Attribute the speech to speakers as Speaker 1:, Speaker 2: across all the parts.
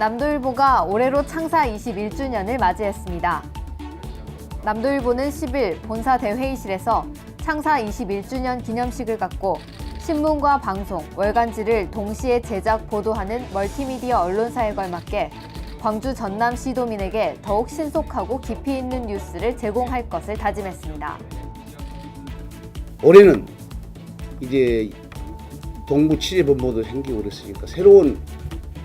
Speaker 1: 남도일보가 올해로 창사 21주년을 맞이했습니다. 남도일보는 10일 본사 대회의실에서 창사 21주년 기념식을 갖고 신문과 방송, 월간지를 동시에 제작, 보도하는 멀티미디어 언론사에 걸맞게 광주 전남 시도민에게 더욱 신속하고 깊이 있는 뉴스를 제공할 것을 다짐했습니다.
Speaker 2: 올해는 이제 동부 취재본부도 생기고 그랬으니까 새로운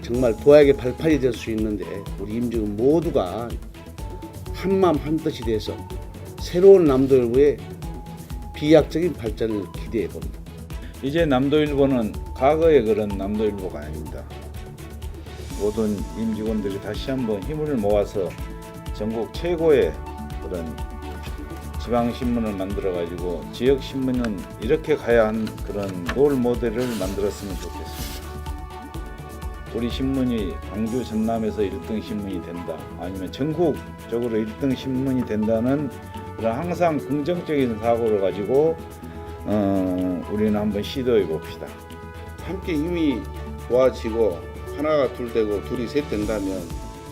Speaker 2: 정말 도약의 발판이 될 수 있는데 우리 임직원 모두가 한마음 한뜻이 돼서 새로운 남도일보의 비약적인 발전을 기대해 봅니다.
Speaker 3: 이제 남도일보는 과거의 그런 남도일보가 아닙니다. 모든 임직원들이 다시 한번 힘을 모아서 전국 최고의 그런 지방 신문을 만들어 가지고 지역 신문은 이렇게 가야 한 그런 롤 모델을 만들었으면 좋겠습니다. 우리 신문이 광주 전남에서 1등 신문이 된다. 아니면 전국적으로 1등 신문이 된다는 그런 항상 긍정적인 사고를 가지고 어, 우리는 한번 시도해 봅시다.
Speaker 4: 함께 힘이 모아지고 하나가 둘 되고 둘이 셋 된다면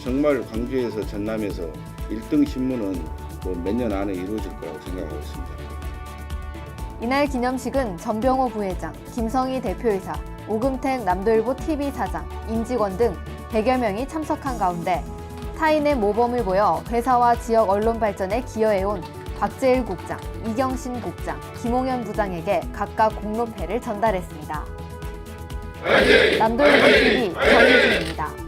Speaker 4: 정말 광주에서 전남에서 1등 신문은 뭐 몇년 안에 이루어질 거라고 생각하고 있습니다.
Speaker 1: 이날 기념식은 전병호 부회장, 김성희 대표이사, 오금택 남도일보 TV 사장, 임직원 등 100여 명이 참석한 가운데 타인의 모범을 보여 회사와 지역 언론 발전에 기여해온 박재일 국장, 이경신 국장, 김홍현 부장에게 각각 공로패를 전달했습니다. 남도일보 TV 정희진입니다.